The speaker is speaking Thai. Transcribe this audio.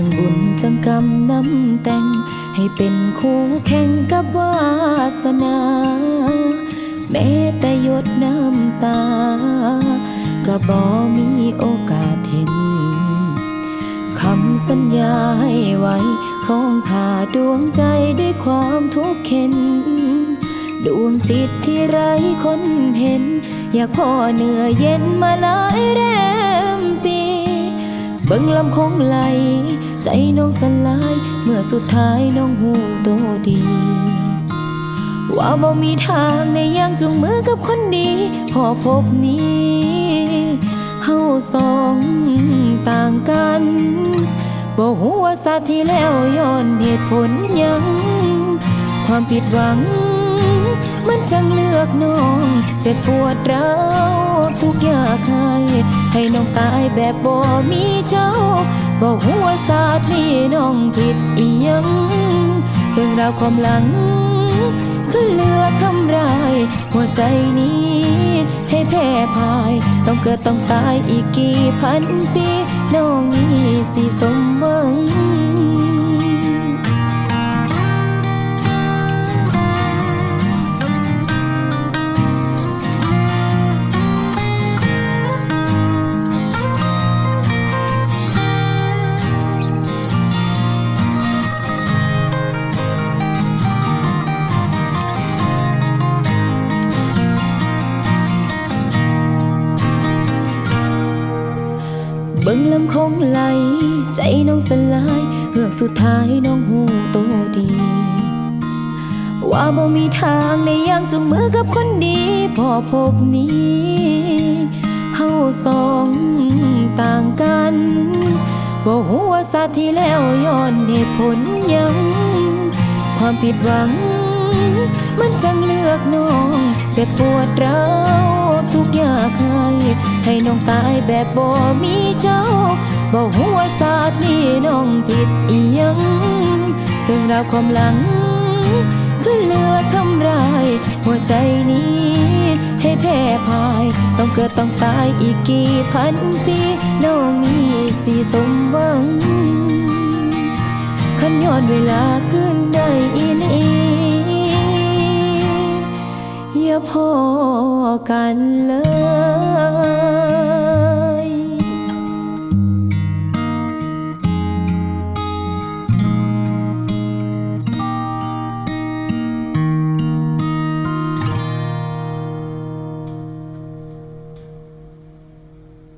จังบุญจังกรรมนำแต่ง ให้เป็นคู่แข่งกับวาสนา แม้แต่หยดน้ำตา ก็บ่มีโอกาสเห็นคำสัญญาให้ไว้ของข้าดวงใจด้วยความทุกข์เข็น ดวงจิตที่ไร้คนเห็น อยากพ่อเหนื่อยเย็นมาหลาย เบิ่งลำคงไหล ใจน้องสลาย เมื่อสุดท้ายน้องหูโตดี ว่าบ่มีทางในย่างจุงมือกับคนดี พอพบนี้เฮาสองต่างกันบ่ฮู้ว่าสาห์ที่แล้วย้อนเหตุผลยัง ความผิดหวัง อกน้อง เจ็บปวดร้าวทุกอยากให้ให้น้องตายแบบบ่มีเจ้า บอกหัวาศาสตร์นี่น้องผิดอีหยังเรื่องราวความหลัง คือเลือกทำร้าย หัวใจนี้ ให้แพ้พาย ต้องเกิดต้องตายอีกกี่พันปี น้องนี้สิสมหวัง บิ่งลำคงไหล ใจน้องสลายเฮือกสุดท้ายน้องหูโตดี ว่าบ่มีทางในย่างจุงมือกับคนดีพอพบนี้เฮาสองต่างกันบ่ฮู้ว่าสาที่แล้วย้อนเหตุผลยัง ความผิดหวัง มันจังเลือกน้องเจ็บปวดเรา อยากให้ให้น้องตายแบบบ่มีเจ้าบ่หัวศาสตร์นี่น้องผิดอีหยังเรื่องราวความหลัง คือเลือทำร้ายหัวใจนี้ ให้แพ้พาย ต้องเกิดต้องตายอีกกี่พันปีน้องนี้สิสมหวังขันย้อนเวลาขึ้นได้อีนี ย่าพอกันเลย